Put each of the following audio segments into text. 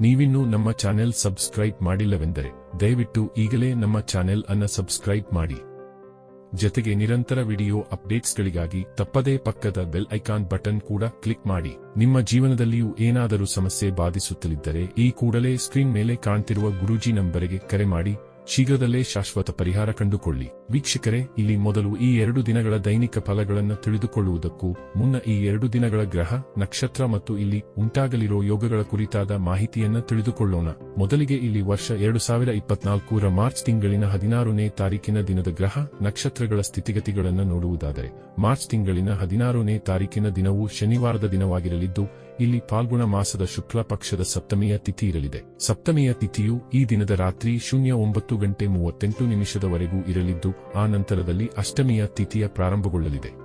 ನೀವಿನ್ನೂ ನಮ್ಮ channel subscribe ಮಾಡಿಲ್ಲವೆಂದರೆ ದಯವಿಟ್ಟು ಈಗಲೇ ನಮ್ಮ ಚಾನೆಲ್ ಅನ್ನ ಸಬ್ಸ್ಕ್ರೈಬ್ ಮಾಡಿ. ಜೊತೆಗೆ ನಿರಂತರ ವಿಡಿಯೋ ಅಪ್ಡೇಟ್ಸ್ಗಳಿಗಾಗಿ ತಪ್ಪದೇ ಪಕ್ಕದ ಬೆಲ್ ಐಕಾನ್ ಬಟನ್ ಕೂಡ ಕ್ಲಿಕ್ ಮಾಡಿ. ನಿಮ್ಮ ಜೀವನದಲ್ಲಿಯೂ ಏನಾದರೂ ಸಮಸ್ಯೆ ಬಾಧಿಸುತ್ತಲಿದ್ದರೆ ಈ ಕೂಡಲೇ ಸ್ಕ್ರೀನ್ ಮೇಲೆ ಕಾಣ್ತಿರುವ ಗುರೂಜಿ ನಂಬರಿಗೆ ಕರೆ ಮಾಡಿ. ಶೀಘ್ರದಲ್ಲೇ ಶಾಶ್ವತ ಪರಿಹಾರ ಕಂಡುಕೊಳ್ಳಿ. ವೀಕ್ಷಕರೇ, ಇಲ್ಲಿ ಮೊದಲು ಈ ಎರಡು ದಿನಗಳ ದೈನಿಕ ಫಲಗಳನ್ನು ತಿಳಿದುಕೊಳ್ಳುವುದಕ್ಕೂ ಮುನ್ನ ಈ ಎರಡು ದಿನಗಳ ಗ್ರಹ, ನಕ್ಷತ್ರ ಮತ್ತು ಇಲ್ಲಿ ಉಂಟಾಗಲಿರೋ ಯೋಗಗಳ ಕುರಿತಾದ ಮಾಹಿತಿಯನ್ನು ತಿಳಿದುಕೊಳ್ಳೋಣ. ಮೊದಲಿಗೆ ಇಲ್ಲಿ ವರ್ಷ ಎರಡು ಸಾವಿರ ಇಪ್ಪತ್ನಾಲ್ಕರ ಮಾರ್ಚ್ ತಿಂಗಳಿನ ಹದಿನಾರನೇ ತಾರೀಕಿನ ದಿನದ ಗ್ರಹ, ನಕ್ಷತ್ರಗಳ ಸ್ಥಿತಿಗತಿಗಳನ್ನು ನೋಡುವುದಾದರೆ, ಮಾರ್ಚ್ ತಿಂಗಳಿನ ಹದಿನಾರನೇ ತಾರೀಕಿನ ದಿನವು ಶನಿವಾರದ ದಿನವಾಗಿರಲಿದ್ದು ಇಲ್ಲಿ ಫಾಲ್ಗುಣ ಮಾಸದ ಶುಕ್ಲ ಪಕ್ಷದ ಸಪ್ತಮಿಯ ತಿಥಿ ಇರಲಿದೆ. ಸಪ್ತಮಿಯ ತಿಥಿಯು ಈ ದಿನದ ರಾತ್ರಿ ಶೂನ್ಯ ಒಂಬತ್ತು ಗಂಟೆ ಮೂವತ್ತೆಂಟು ನಿಮಿಷದವರೆಗೂ ಇರಲಿದ್ದು, ಆ ನಂತರದಲ್ಲಿ ಅಷ್ಟಮಿಯ ತಿಥಿಯ ಪ್ರಾರಂಭಗೊಳ್ಳಲಿದೆ.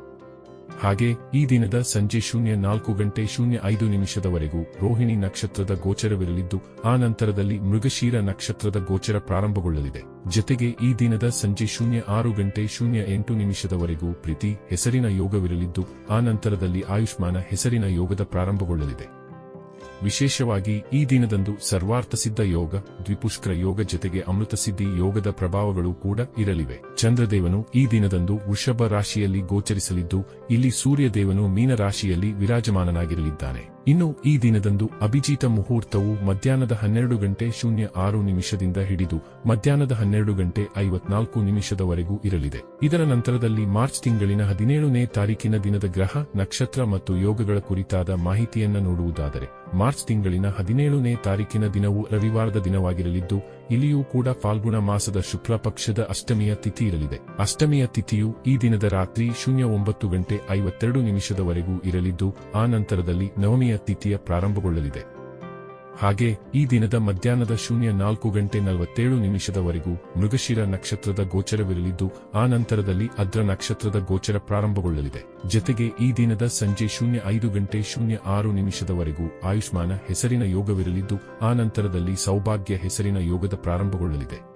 ಹಾಗೆ, ಈ ದಿನದ ಸಂಜೆ ಶೂನ್ಯ ನಾಲ್ಕು ಗಂಟೆ ಶೂನ್ಯ ಐದು ನಿಮಿಷದವರೆಗೂ ರೋಹಿಣಿ ನಕ್ಷತ್ರದ ಗೋಚರವಿರಲಿದ್ದು, ಆ ನಂತರದಲ್ಲಿ ಮೃಗಶೀರ ನಕ್ಷತ್ರದ ಗೋಚರ ಪ್ರಾರಂಭಗೊಳ್ಳಲಿದೆ. ಜತೆಗೆ ಈ ದಿನದ ಸಂಜೆ ಶೂನ್ಯ ಆರು ಗಂಟೆ ಶೂನ್ಯ ಎಂಟು ನಿಮಿಷದವರೆಗೂ ಪ್ರೀತಿ, ಹೆಸರಿನ ಯೋಗವಿರಲಿದ್ದು, ಆ ನಂತರದಲ್ಲಿ ಆಯುಷ್ಮಾನ ಹೆಸರಿನ ಯೋಗದ ಪ್ರಾರಂಭಗೊಳ್ಳಲಿದೆ. ವಿಶೇಷವಾಗಿ ಈ ದಿನದಂದು ಸರ್ವಾರ್ಥಸಿದ್ಧ ಯೋಗ, ದ್ವಿಪುಷ್ಕರ ಯೋಗ ಜೊತೆಗೆ ಅಮೃತಸಿದ್ಧಿ ಯೋಗದ ಪ್ರಭಾವಗಳು ಕೂಡ ಇರಲಿವೆ. ಚಂದ್ರದೇವನು ಈ ದಿನದಂದು ವೃಷಭ ರಾಶಿಯಲ್ಲಿ ಗೋಚರಿಸಲಿದ್ದು, ಇಲ್ಲಿ ಸೂರ್ಯದೇವನು ಮೀನರಾಶಿಯಲ್ಲಿ ವಿರಾಜಮಾನನಾಗಿರಲಿದ್ದಾನೆ. ಇನ್ನು ಈ ದಿನದಂದು ಅಭಿಜಿತ ಮುಹೂರ್ತವು ಮಧ್ಯಾಹ್ನದ ಹನ್ನೆರಡು ಗಂಟೆ ಶೂನ್ಯ ಆರು ನಿಮಿಷದಿಂದ ಹಿಡಿದು, ಮಧ್ಯಾಹ್ನದ ಹನ್ನೆರಡು ಗಂಟೆ ಐವತ್ನಾಲ್ಕು ನಿಮಿಷದವರೆಗೂ ಇರಲಿದೆ. ಇದರ ನಂತರದಲ್ಲಿ ಮಾರ್ಚ್ ತಿಂಗಳಿನ ಹದಿನೇಳನೇ ತಾರೀಕಿನ ದಿನದ ಗ್ರಹ, ನಕ್ಷತ್ರ ಮತ್ತು ಯೋಗಗಳ ಕುರಿತಾದ ಮಾಹಿತಿಯನ್ನು ನೋಡುವುದಾದರೆ ಮಾರ್ಚ್ ತಿಂಗಳಿನ ಹದಿನೇಳನೇ ತಾರೀಕಿನ ದಿನವು ರವಿವಾರದ ದಿನವಾಗಿರಲಿದ್ದು, ಇಲ್ಲಿಯೂ ಕೂಡ ಫಾಲ್ಗುಣ ಮಾಸದ ಶುಕ್ಲ ಪಕ್ಷದ ಅಷ್ಟಮಿಯ ತಿಥಿ ಇರಲಿದೆ. ಅಷ್ಟಮಿಯ ತಿಥಿಯು ಈ ದಿನದ ರಾತ್ರಿ ಶೂನ್ಯ ಒಂಬತ್ತು ಗಂಟೆ ಐವತ್ತೆರಡು ನಿಮಿಷದವರೆಗೂ ಇರಲಿದ್ದು, ಆ ನಂತರದಲ್ಲಿ ನವಮಿಯ ತಿಥಿಯ ಪ್ರಾರಂಭಗೊಳ್ಳಲಿದೆ. ಹಾಗೆ, ಈ ದಿನದ ಮಧ್ಯಾಹ್ನದ ಶೂನ್ಯ ನಾಲ್ಕು ಗಂಟೆ ನಲವತ್ತೇಳು ನಿಮಿಷದವರೆಗೂ ಮೃಗಶಿರ ನಕ್ಷತ್ರದ ಗೋಚರವಿರಲಿದ್ದು, ಆ ನಂತರದಲ್ಲಿ ಅದ್ರ ನಕ್ಷತ್ರದ ಗೋಚರ ಪ್ರಾರಂಭಗೊಳ್ಳಲಿದೆ. ಜತೆಗೆ, ಈ ದಿನದ ಸಂಜೆ ಶೂನ್ಯ ಐದು ಗಂಟೆ ಶೂನ್ಯ ಆರು ನಿಮಿಷದವರೆಗೂ ಆಯುಷ್ಮಾನ ಹೆಸರಿನ ಯೋಗವಿರಲಿದ್ದು, ಆ ನಂತರದಲ್ಲಿ ಸೌಭಾಗ್ಯ ಹೆಸರಿನ ಯೋಗದ ಪ್ರಾರಂಭಗೊಳ್ಳಲಿದೆ.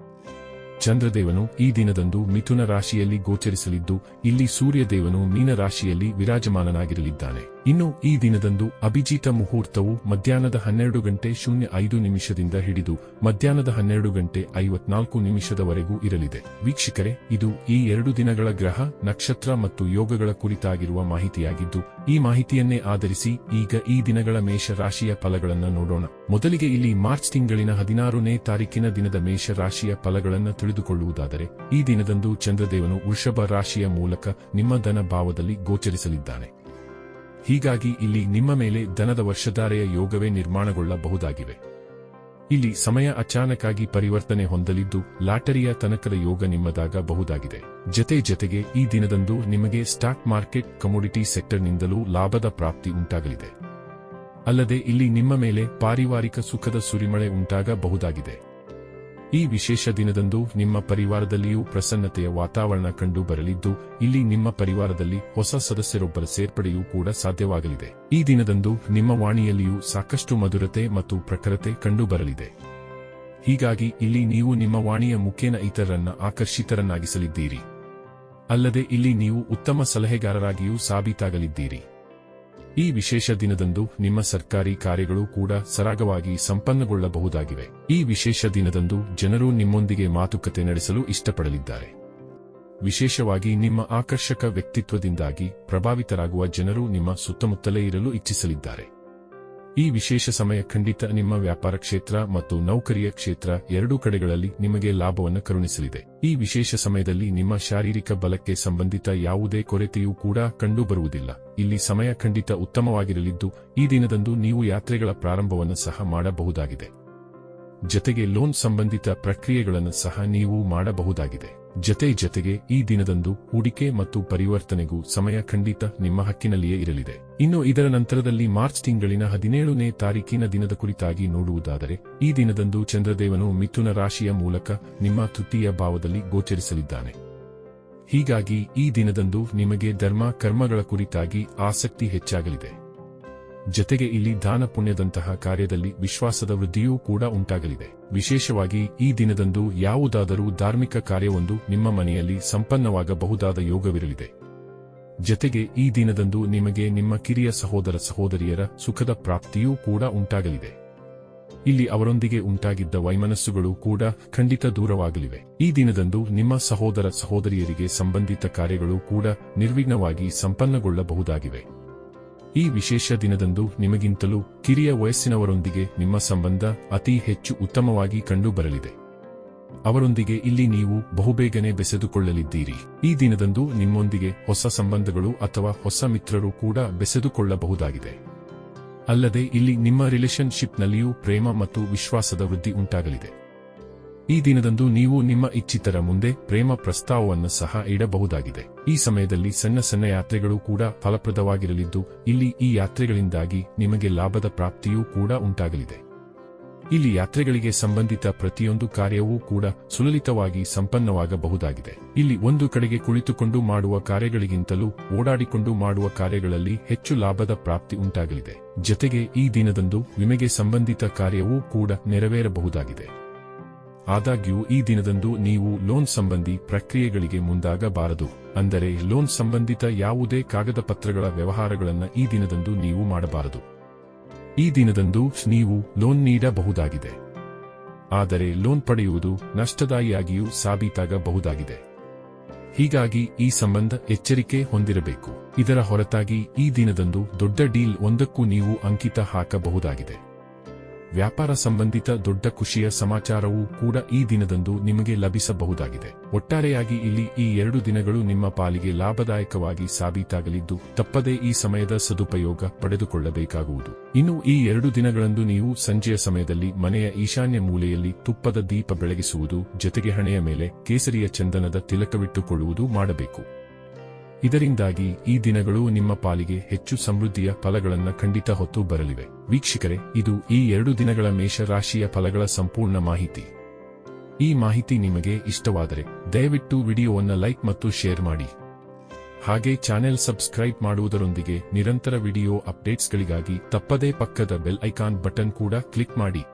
ಚಂದ್ರದೇವನು ಈ ದಿನದಂದು ಮಿಥುನ ರಾಶಿಯಲ್ಲಿ ಗೋಚರಿಸಲಿದ್ದು, ಇಲ್ಲಿ ಸೂರ್ಯದೇವನು ಮೀನ ರಾಶಿಯಲ್ಲಿ ವಿರಾಜಮಾನನಾಗಿರಲಿದ್ದಾನೆ. ಇನ್ನು ಈ ದಿನದಂದು ಅಭಿಜಿತ ಮುಹೂರ್ತವು ಮಧ್ಯಾಹ್ನದ ಹನ್ನೆರಡು ಗಂಟೆ ಶೂನ್ಯ ಐದು ನಿಮಿಷದಿಂದ ಹಿಡಿದು ಮಧ್ಯಾಹ್ನದ ಹನ್ನೆರಡು ಗಂಟೆ ಐವತ್ನಾಲ್ಕು ನಿಮಿಷದವರೆಗೂ ಇರಲಿದೆ. ವೀಕ್ಷಕರೇ, ಇದು ಈ ಎರಡು ದಿನಗಳ ಗ್ರಹ, ನಕ್ಷತ್ರ ಮತ್ತು ಯೋಗಗಳ ಕುರಿತಾಗಿರುವ ಮಾಹಿತಿಯಾಗಿದ್ದು, ಈ ಮಾಹಿತಿಯನ್ನೇ ಆಧರಿಸಿ ಈಗ ಈ ದಿನಗಳ ಮೇಷ ರಾಶಿಯ ಫಲಗಳನ್ನು ನೋಡೋಣ. ಮೊದಲಿಗೆ ಇಲ್ಲಿ ಮಾರ್ಚ್ ತಿಂಗಳಿನ ಹದಿನಾರನೇ ತಾರೀಕಿನ ದಿನದ ಮೇಷ ರಾಶಿಯ ಫಲಗಳನ್ನು ತಿಳಿದುಕೊಳ್ಳುವುದಾದರೆ, ಈ ದಿನದಂದು ಚಂದ್ರದೇವನು ವೃಷಭ ರಾಶಿಯ ಮೂಲಕ ನಿಮ್ಮ ಧನ ಭಾವದಲ್ಲಿ ಗೋಚರಿಸಲಿದ್ದಾನೆ. ಹೀಗಾಗಿ ಇಲ್ಲಿ ನಿಮ್ಮ ಮೇಲೆ ಧನದ ವರ್ಷಧಾರೆಯ ಯೋಗವೇ ನಿರ್ಮಾಣಗೊಳ್ಳಬಹುದಾಗಿವೆ. ಇಲ್ಲಿ ಸಮಯ ಅಚಾನಕಾಗಿ ಪರಿವರ್ತನೆ ಹೊಂದಲಿದ್ದು ಲಾಟರಿಯ ತನಕದ ಯೋಗ ನಿಮ್ಮದಾಗಬಹುದಾಗಿದೆ. ಜತೆ ಜತೆಗೆ ಈ ದಿನದಂದು ನಿಮಗೆ ಸ್ಟಾಕ್ ಮಾರ್ಕೆಟ್ ಕಮೋಡಿಟಿ ಸೆಕ್ಟರ್ನಿಂದಲೂ ಲಾಭದ ಪ್ರಾಪ್ತಿ ಉಂಟಾಗಲಿದೆ. ಅಲ್ಲದೆ ಇಲ್ಲಿ ನಿಮ್ಮ ಮೇಲೆ ಪಾರಿವಾರಿಕ ಸುಖದ ಸುರಿಮಳೆ ಉಂಟಾಗಬಹುದಾಗಿದೆ. ಈ ವಿಶೇಷ ದಿನದಂದು ನಿಮ್ಮ ಪರಿವಾರದಲ್ಲಿಯೂ ಪ್ರಸನ್ನತೆಯ ವಾತಾವರಣ ಕಂಡು ಬರಲಿದ್ದು, ಇಲ್ಲಿ ನಿಮ್ಮ ಪರಿವಾರದಲ್ಲಿ ಹೊಸ ಸದಸ್ಯರೊಬ್ಬರ ಸೇರ್ಪಡೆಯೂ ಕೂಡ ಸಾಧ್ಯವಾಗಲಿದೆ. ಈ ದಿನದಂದು ನಿಮ್ಮ ವಾಣಿಯಲ್ಲಿಯೂ ಸಾಕಷ್ಟು ಮಧುರತೆ ಮತ್ತು ಪ್ರಖರತೆ ಕಂಡು ಬರಲಿದೆ. ಹೀಗಾಗಿ ಇಲ್ಲಿ ನೀವು ನಿಮ್ಮ ವಾಣಿಯ ಮುಖೇನ ಇತರರನ್ನ ಆಕರ್ಷಿತರನ್ನಾಗಿಸಲಿದ್ದೀರಿ. ಅಲ್ಲದೆ ಇಲ್ಲಿ ನೀವು ಉತ್ತಮ ಸಲಹೆಗಾರರಾಗಿಯೂ ಸಾಬೀತಾಗಲಿದ್ದೀರಿ. ಈ ವಿಶೇಷ ದಿನದಂದು ನಿಮ್ಮ ಸರ್ಕಾರಿ ಕಾರ್ಯಗಳು ಕೂಡ ಸರಾಗವಾಗಿ ಸಂಪನ್ನಗೊಳ್ಳಬಹುದಾಗಿವೆ. ಈ ವಿಶೇಷ ದಿನದಂದು ಜನರು ನಿಮ್ಮೊಂದಿಗೆ ಮಾತುಕತೆ ನಡೆಸಲು ಇಷ್ಟಪಡಲಿದ್ದಾರೆ. ವಿಶೇಷವಾಗಿ ನಿಮ್ಮ ಆಕರ್ಷಕ ವ್ಯಕ್ತಿತ್ವದಿಂದಾಗಿ ಪ್ರಭಾವಿತರಾಗುವ ಜನರು ನಿಮ್ಮ ಸುತ್ತಮುತ್ತಲೇ ಇರಲು ಇಚ್ಛಿಸಲಿದ್ದಾರೆ. ಈ ವಿಶೇಷ ಸಮಯ ಖಂಡಿತ ನಿಮ್ಮ ವ್ಯಾಪಾರ ಕ್ಷೇತ್ರ ಮತ್ತು ನೌಕರಿಯ ಕ್ಷೇತ್ರ ಎರಡೂ ಕಡೆಗಳಲ್ಲಿ ನಿಮಗೆ ಲಾಭವನ್ನು ಕರುಣಿಸಲಿದೆ. ಈ ವಿಶೇಷ ಸಮಯದಲ್ಲಿ ನಿಮ್ಮ ಶಾರೀರಿಕ ಬಲಕ್ಕೆ ಸಂಬಂಧಿತ ಯಾವುದೇ ಕೊರತೆಯೂ ಕೂಡ ಕಂಡುಬರುವುದಿಲ್ಲ. ಇಲ್ಲಿ ಸಮಯ ಖಂಡಿತ ಉತ್ತಮವಾಗಿರಲಿದ್ದು, ಈ ದಿನದಂದು ನೀವು ಯಾತ್ರೆಗಳ ಪ್ರಾರಂಭವನ್ನು ಸಹ ಮಾಡಬಹುದಾಗಿದೆ. ಜೊತೆಗೆ ಲೋನ್ ಸಂಬಂಧಿತ ಪ್ರಕ್ರಿಯೆಗಳನ್ನು ಸಹ ನೀವು ಮಾಡಬಹುದಾಗಿದೆ. ಜತೆ ಜತೆಗೆ ಈ ದಿನದಂದು ಹೂಡಿಕೆ ಮತ್ತು ಪರಿವರ್ತನೆಗೂ ಸಮಯ ಖಂಡಿತ ನಿಮ್ಮ ಹಕ್ಕಿನಲ್ಲಿಯೇ ಇರಲಿದೆ. ಇನ್ನು ಇದರ ನಂತರದಲ್ಲಿ ಮಾರ್ಚ್ ತಿಂಗಳಿನ ಹದಿನೇಳನೇ ತಾರೀಕಿನ ದಿನದ ಕುರಿತಾಗಿ ನೋಡುವುದಾದರೆ, ಈ ದಿನದಂದು ಚಂದ್ರದೇವನು ಮಿಥುನ ರಾಶಿಯ ಮೂಲಕ ನಿಮ್ಮ ತೃತೀಯ ಭಾವದಲ್ಲಿ ಗೋಚರಿಸಲಿದ್ದಾನೆ. ಹೀಗಾಗಿ ಈ ದಿನದಂದು ನಿಮಗೆ ಧರ್ಮ ಕರ್ಮಗಳ ಕುರಿತಾಗಿ ಆಸಕ್ತಿ ಹೆಚ್ಚಾಗಲಿದೆ. ಜತೆಗೆ ಇಲ್ಲಿ ದಾನ ಪುಣ್ಯದಂತಹ ಕಾರ್ಯದಲ್ಲಿ ವಿಶ್ವಾಸದ ವೃದ್ಧಿಯೂ ಕೂಡ ಉಂಟಾಗಲಿದೆ. ವಿಶೇಷವಾಗಿ ಈ ದಿನದಂದು ಯಾವುದಾದರೂ ಧಾರ್ಮಿಕ ಕಾರ್ಯವೊಂದು ನಿಮ್ಮ ಮನೆಯಲ್ಲಿ ಸಂಪನ್ನವಾಗಬಹುದಾದ ಯೋಗವಿರಲಿದೆ. ಜತೆಗೆ ಈ ದಿನದಂದು ನಿಮಗೆ ನಿಮ್ಮ ಕಿರಿಯ ಸಹೋದರ ಸಹೋದರಿಯರ ಸುಖದ ಪ್ರಾಪ್ತಿಯೂ ಕೂಡ ಉಂಟಾಗಲಿದೆ. ಇಲ್ಲಿ ಅವರೊಂದಿಗೆ ಉಂಟಾಗಿದ್ದ ವೈಮನಸ್ಸುಗಳು ಕೂಡ ಖಂಡಿತ ದೂರವಾಗಲಿವೆ. ಈ ದಿನದಂದು ನಿಮ್ಮ ಸಹೋದರ ಸಹೋದರಿಯರಿಗೆ ಸಂಬಂಧಿತ ಕಾರ್ಯಗಳು ಕೂಡ ನಿರ್ವಿಘ್ನವಾಗಿ ಸಂಪನ್ನಗೊಳ್ಳಬಹುದಾಗಿವೆ. ಈ ವಿಶೇಷ ದಿನದಂದು ನಿಮಗಿಂತಲೂ ಕಿರಿಯ ವಯಸ್ಸಿನವರೊಂದಿಗೆ ನಿಮ್ಮ ಸಂಬಂಧ ಅತಿ ಹೆಚ್ಚು ಉತ್ತಮವಾಗಿ ಕಂಡುಬರಲಿದೆ. ಅವರೊಂದಿಗೆ ಇಲ್ಲಿ ನೀವು ಬಹುಬೇಗನೆ ಬೆಸೆದುಕೊಳ್ಳಲಿದ್ದೀರಿ. ಈ ದಿನದಂದು ನಿಮ್ಮೊಂದಿಗೆ ಹೊಸ ಸಂಬಂಧಗಳು ಅಥವಾ ಹೊಸ ಮಿತ್ರರು ಕೂಡ ಬೆಸೆದುಕೊಳ್ಳಬಹುದಾಗಿದೆ. ಅಲ್ಲದೆ ಇಲ್ಲಿ ನಿಮ್ಮ ರಿಲೇಶನ್ಶಿಪ್ನಲ್ಲಿಯೂ ಪ್ರೇಮ ಮತ್ತು ವಿಶ್ವಾಸದ ವೃದ್ಧಿ ಉಂಟಾಗಲಿದೆ. ಈ ದಿನದಂದು ನೀವು ನಿಮ್ಮ ಇಚ್ಛಿತರ ಮುಂದೆ ಪ್ರೇಮ ಪ್ರಸ್ತಾವವನ್ನು ಸಹ ಇಡಬಹುದಾಗಿದೆ. ಈ ಸಮಯದಲ್ಲಿ ಸಣ್ಣ ಸಣ್ಣ ಯಾತ್ರೆಗಳು ಕೂಡ ಫಲಪ್ರದವಾಗಿರಲಿದ್ದು, ಇಲ್ಲಿ ಈ ಯಾತ್ರೆಗಳಿಂದಾಗಿ ನಿಮಗೆ ಲಾಭದ ಪ್ರಾಪ್ತಿಯೂ ಕೂಡ ಉಂಟಾಗಲಿದೆ. ಇಲ್ಲಿ ಯಾತ್ರೆಗಳಿಗೆ ಸಂಬಂಧಿತ ಪ್ರತಿಯೊಂದು ಕಾರ್ಯವೂ ಕೂಡ ಸುಲಲಿತವಾಗಿ ಸಂಪನ್ನವಾಗಬಹುದಾಗಿದೆ. ಇಲ್ಲಿ ಒಂದು ಕಡೆಗೆ ಕುಳಿತುಕೊಂಡು ಮಾಡುವ ಕಾರ್ಯಗಳಿಗಿಂತಲೂ ಓಡಾಡಿಕೊಂಡು ಮಾಡುವ ಕಾರ್ಯಗಳಲ್ಲಿ ಹೆಚ್ಚು ಲಾಭದ ಪ್ರಾಪ್ತಿ ಉಂಟಾಗಲಿದೆ. ಜತೆಗೆ ಈ ದಿನದಂದು ವಿಮೆಗೆ ಸಂಬಂಧಿತ ಕಾರ್ಯವೂ ಕೂಡ ನೆರವೇರಬಹುದಾಗಿದೆ. ಆದಾಗ್ಯೂ ಈ ದಿನದಂದು ನೀವು ಲೋನ್ ಸಂಬಂಧಿ ಪ್ರಕ್ರಿಯೆಗಳಿಗೆ ಮುಂದಾಗಬಾರದು. ಅಂದರೆ ಲೋನ್ ಸಂಬಂಧಿತ ಯಾವುದೇ ಕಾಗದ ಪತ್ರಗಳ ವ್ಯವಹಾರಗಳನ್ನು ಈ ದಿನದಂದು ನೀವು ಮಾಡಬಾರದು. ಈ ದಿನದಂದು ನೀವು ಲೋನ್ ನೀಡಬಹುದಾಗಿದೆ. ಆದರೆ ಲೋನ್ ಪಡೆಯುವುದು ನಷ್ಟದಾಯಿಯಾಗಿಯೂ ಸಾಬೀತಾಗಬಹುದಾಗಿದೆ. ಹೀಗಾಗಿ ಈ ಸಂಬಂಧ ಎಚ್ಚರಿಕೆ ಹೊಂದಿರಬೇಕು. ಇದರ ಹೊರತಾಗಿ ಈ ದಿನದಂದು ದೊಡ್ಡ ಡೀಲ್ ಒಂದಕ್ಕೂ ನೀವು ಅಂಕಿತ ಹಾಕಬಹುದಾಗಿದೆ. ವ್ಯಾಪಾರ ಸಂಬಂಧಿತ ದೊಡ್ಡ ಖುಷಿಯ ಸಮಾಚಾರವೂ ಕೂಡ ಈ ದಿನದಂದು ನಿಮಗೆ ಲಭಿಸಬಹುದಾಗಿದೆ. ಒಟ್ಟಾರೆಯಾಗಿ ಇಲ್ಲಿ ಈ ಎರಡು ದಿನಗಳು ನಿಮ್ಮ ಪಾಲಿಗೆ ಲಾಭದಾಯಕವಾಗಿ ಸಾಬೀತಾಗಲಿದ್ದು, ತಪ್ಪದೇ ಈ ಸಮಯದ ಸದುಪಯೋಗ ಪಡೆದುಕೊಳ್ಳಬೇಕಾಗುವುದು. ಇನ್ನು ಈ ಎರಡು ದಿನಗಳಂದು ನೀವು ಸಂಜೆಯ ಸಮಯದಲ್ಲಿ ಮನೆಯ ಈಶಾನ್ಯ ಮೂಲೆಯಲ್ಲಿ ತುಪ್ಪದ ದೀಪ ಬೆಳಗಿಸುವುದು, ಜೊತೆಗೆ ಹಣೆಯ ಮೇಲೆ ಕೇಸರಿಯ ಚಂದನದ ತಿಲಕವಿಟ್ಟುಕೊಳ್ಳುವುದು ಮಾಡಬೇಕು. ಇದರಿಂದಾಗಿ ಈ ದಿನಗಳು ನಿಮ್ಮ ಪಾಲಿಗೆ ಹೆಚ್ಚು ಸಮೃದ್ಧಿಯ ಫಲಗಳನ್ನು ಖಂಡಿತ ಹೊತ್ತು ಬರಲಿವೆ. ವೀಕ್ಷಕರೇ, ಇದು ಈ ಎರಡು ದಿನಗಳ ಮೇಷರಾಶಿಯ ಫಲಗಳ ಸಂಪೂರ್ಣ ಮಾಹಿತಿ. ಈ ಮಾಹಿತಿ ನಿಮಗೆ ಇಷ್ಟವಾದರೆ ದಯವಿಟ್ಟು ವಿಡಿಯೋವನ್ನು ಲೈಕ್ ಮತ್ತು ಶೇರ್ ಮಾಡಿ. ಹಾಗೆ ಚಾನೆಲ್ ಸಬ್ಸ್ಕ್ರೈಬ್ ಮಾಡುವುದರೊಂದಿಗೆ ನಿರಂತರ ವಿಡಿಯೋ ಅಪ್ಡೇಟ್ಸ್ಗಳಿಗಾಗಿ ತಪ್ಪದೇ ಪಕ್ಕದ ಬೆಲ್ ಐಕಾನ್ ಬಟನ್ ಕೂಡ ಕ್ಲಿಕ್ ಮಾಡಿ.